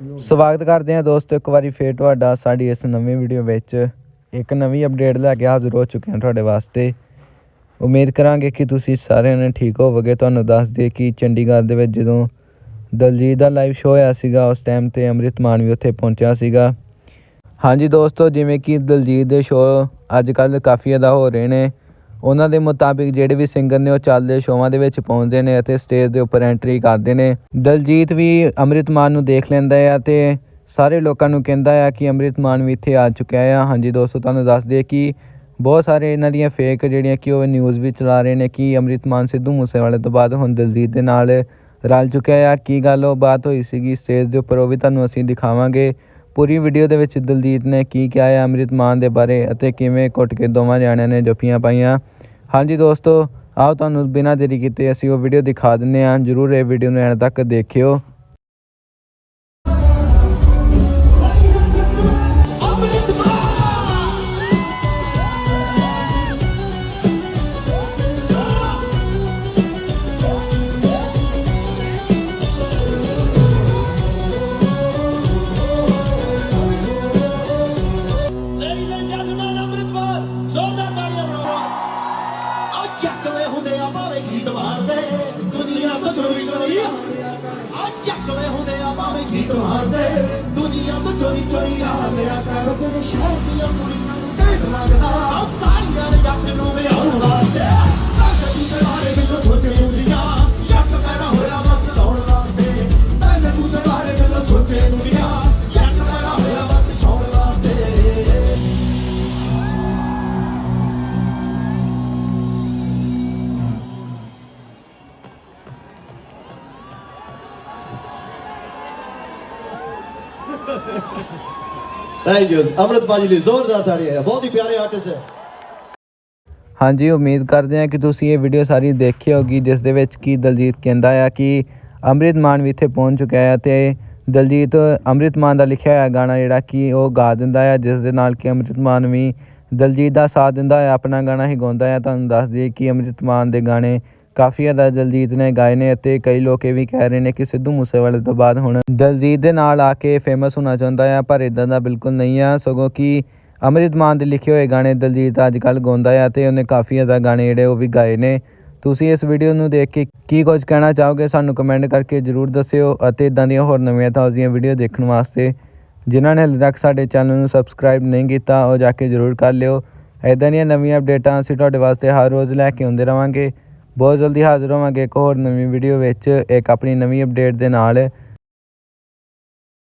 ਸਵਾਗਤ ਕਰਦੇ ਹਾਂ ਦੋਸਤੋ, ਇੱਕ ਵਾਰੀ ਫੇਰ ਤੁਹਾਡਾ ਸਾਡੀ ਇਸ ਨਵੀਂ ਵੀਡੀਓ ਵਿੱਚ। ਇੱਕ ਨਵੀਂ ਅਪਡੇਟ ਲੈ ਕੇ ਹਾਜ਼ਰ ਹੋ ਚੁੱਕੇ ਹਾਂ ਤੁਹਾਡੇ ਵਾਸਤੇ। ਉਮੀਦ ਕਰਾਂਗੇ ਕਿ ਤੁਸੀਂ ਸਾਰਿਆਂ ਨੇ ਠੀਕ ਹੋਵੋਗੇ। ਤੁਹਾਨੂੰ ਦੱਸ ਦਈਏ ਕਿ ਚੰਡੀਗੜ੍ਹ ਦੇ ਵਿੱਚ ਜਦੋਂ ਦਲਜੀਤ ਦਾ ਲਾਈਵ ਸ਼ੋਅ ਹੋਇਆ ਸੀਗਾ, ਉਸ ਟਾਈਮ ਤੇ ਅੰਮ੍ਰਿਤ ਮਾਨ ਵੀ ਉੱਥੇ ਪਹੁੰਚਿਆ ਸੀਗਾ। ਹਾਂਜੀ ਦੋਸਤੋ, ਜਿਵੇਂ ਕਿ ਦਲਜੀਤ ਦੇ ਸ਼ੋਅ ਅੱਜ ਕੱਲ੍ਹ ਕਾਫੀ ਜ਼ਿਆਦਾ ਹੋ ਰਹੇ ਨੇ। ਉਹਨਾਂ ਦੇ ਮੁਤਾਬਿਕ ਜਿਹੜੇ ਵੀ ਸਿੰਗਰ ਨੇ ਉਹ ਚੱਲਦੇ ਸ਼ੋਆਂ ਦੇ ਵਿੱਚ ਪਹੁੰਚਦੇ ਨੇ ਅਤੇ ਸਟੇਜ ਦੇ ਉੱਪਰ ਐਂਟਰੀ ਕਰਦੇ ਨੇ। ਦਲਜੀਤ ਵੀ ਅੰਮ੍ਰਿਤ ਮਾਨ ਨੂੰ ਦੇਖ ਲੈਂਦਾ ਹੈ ਅਤੇ ਸਾਰੇ ਲੋਕਾਂ ਨੂੰ ਕਹਿੰਦਾ ਹੈ ਕਿ ਅੰਮ੍ਰਿਤ ਮਾਨ ਵੀ ਇੱਥੇ ਆ ਚੁੱਕਿਆ ਹੈ। ਹਾਂਜੀ ਦੋਸਤੋ, ਤੁਹਾਨੂੰ ਦੱਸ ਦਈਏ ਕਿ ਬਹੁਤ ਸਾਰੇ ਇਹਨਾਂ ਦੀਆਂ ਫੇਕ ਜਿਹੜੀਆਂ ਕਿ ਉਹ ਨਿਊਜ਼ ਵੀ ਚਲਾ ਰਹੇ ਨੇ ਕਿ ਅੰਮ੍ਰਿਤ ਮਾਨ ਸਿੱਧੂ ਮੂਸੇਵਾਲੇ ਤੋਂ ਬਾਅਦ ਹੁਣ ਦਲਜੀਤ ਦੇ ਨਾਲ ਰਲ ਚੁੱਕਿਆ ਆ ਕੀ ਗੱਲ ਉਹ ਬਾਤ ਹੋਈ ਸੀਗੀ ਸਟੇਜ ਦੇ ਉੱਪਰ, ਉਹ ਵੀ ਤੁਹਾਨੂੰ ਅਸੀਂ ਦਿਖਾਵਾਂਗੇ। ਪੂਰੀ ਵੀਡੀਓ ਦੇ ਵਿੱਚ ਦਲਜੀਤ ਨੇ ਕੀ ਕਿਹਾ ਹੈ ਅੰਮ੍ਰਿਤ ਮਾਨ ਦੇ ਬਾਰੇ ਅਤੇ ਕਿਵੇਂ ਘੁੱਟ ਕੇ ਦੋਵਾਂ ਜਾਣਿਆਂ ਨੇ ਜੱਫੀਆਂ ਪਾਈਆਂ। ਹਾਂਜੀ ਦੋਸਤੋ, ਆਓ ਤੁਹਾਨੂੰ ਬਿਨਾਂ ਦੇਰੀ ਕੀਤੇ ਅਸੀਂ ਉਹ ਵੀਡੀਓ ਦਿਖਾ ਦਿੰਨੇ ਹਾਂ। ਜਰੂਰ ਇਹ ਵੀਡੀਓ ਨੂੰ ਐਂਡ ਤੱਕ ਦੇਖਿਓ। চড়িয়া তো চড়ি চড়িয়া মেরা কারও কোনো সব নিয়ম ਥੈਂਕ ਯੂ ਅਮਰਤ ਲਈ ਜ਼ੋਰਦਾਰ ਤਾੜੀਆਂ ਹੈ ਬਹੁਤ ਹੀ ਪਿਆਰੇ ਆਰਟਿਸਟ ਹੈ ਹਾਂਜੀ, ਉਮੀਦ ਕਰਦੇ ਹਾਂ ਕਿ ਤੁਸੀਂ ਇਹ ਵੀਡੀਓ ਸਾਰੀ ਦੇਖੀ ਹੋਗੀ ਜਿਸ ਦੇ ਵਿੱਚ ਕੀ ਦਲਜੀਤ ਕਹਿੰਦਾ ਆ ਕਿ ਅੰਮ੍ਰਿਤ ਮਾਨ ਵੀ ਇੱਥੇ ਪਹੁੰਚ ਚੁੱਕਿਆ ਹੈ ਤੇ ਦਲਜੀਤ ਅੰਮ੍ਰਿਤ ਮਾਨ ਦਾ ਲਿਖਿਆ ਹੋਇਆ ਗਾਣਾ ਜਿਹੜਾ ਕਿ ਉਹ ਗਾ ਦਿੰਦਾ ਹੈ ਜਿਸ ਦੇ ਨਾਲ ਕਿ ਅੰਮ੍ਰਿਤ ਮਾਨ ਵੀ ਦਲਜੀਤ ਦਾ ਸਾਥ ਦਿੰਦਾ ਹੈ ਆਪਣਾ ਗਾਣਾ ਹੀ ਗਾਉਂਦਾ ਹੈ ਤੁਹਾਨੂੰ ਦੱਸ ਦਈਏ ਕਿ ਅੰਮ੍ਰਿਤ ਮਾਨ ਦੇ ਗਾਣੇ ਕਾਫੀ ਜ਼ਿਆਦਾ ਦਲਜੀਤ ਨੇ ਗਾਏ ਨੇ ਅਤੇ ਕਈ ਲੋਕ ਇਹ ਵੀ ਕਹਿ ਰਹੇ ਨੇ ਕਿ ਸਿੱਧੂ ਮੂਸੇਵਾਲੇ ਤੋਂ ਬਾਅਦ ਹੁਣ ਦਲਜੀਤ ਦੇ ਨਾਲ ਆ ਕੇ ਫੇਮਸ ਹੋਣਾ ਚਾਹੁੰਦਾ ਆ, ਪਰ ਇਦਾਂ ਦਾ ਬਿਲਕੁਲ ਨਹੀਂ ਆ। ਸਗੋਂ ਕਿ ਅੰਮ੍ਰਿਤ ਮਾਨ ਦੇ ਲਿਖੇ ਹੋਏ ਗਾਣੇ ਦਲਜੀਤ ਅੱਜ ਕੱਲ੍ਹ ਗਾਉਂਦਾ ਆ ਤੇ ਉਹਨੇ ਕਾਫੀ ਜ਼ਿਆਦਾ ਗਾਣੇ ਜਿਹੜੇ ਉਹ ਵੀ ਗਾਏ ਨੇ। ਤੁਸੀਂ ਇਸ ਵੀਡੀਓ ਨੂੰ ਦੇਖ ਕੇ ਕੀ ਕੁਝ ਕਹਿਣਾ ਚਾਹੋਗੇ, ਸਾਨੂੰ ਕਮੈਂਟ ਕਰਕੇ ਜਰੂਰ ਦੱਸਿਓ ਅਤੇ ਇਦਾਂ ਦੀਆਂ ਹੋਰ ਨਵੀਆਂ ਤਾਜ਼ੀਆਂ ਵੀਡੀਓ ਦੇਖਣ ਵਾਸਤੇ। ਜਿਨ੍ਹਾਂ ਨੇ ਹਾਲੇ ਤੱਕ ਸਾਡੇ ਚੈਨਲ ਨੂੰ ਸਬਸਕ੍ਰਾਈਬ ਨਹੀਂ ਕੀਤਾ, ਉਹ ਜਾ ਕੇ ਜਰੂਰ ਕਰ ਲਿਓ। ਇਦਾਂ ਦੀਆਂ ਨਵੀਆਂ ਅਪਡੇਟਾਂ ਅਸੀਂ ਤੁਹਾਡੇ ਵਾਸਤੇ ਹਰ ਰੋਜ਼ ਲੈ ਕੇ ਆਉਂਦੇ ਰਵਾਂਗੇ। ਬਹੁਤ ਜਲਦੀ ਹਾਜ਼ਰ ਹੋਵਾਂਗੇ ਇੱਕ ਹੋਰ ਨਵੀਂ ਵੀਡੀਓ ਵਿੱਚ, ਇੱਕ ਆਪਣੀ ਨਵੀਂ ਅਪਡੇਟ ਦੇ ਨਾਲ।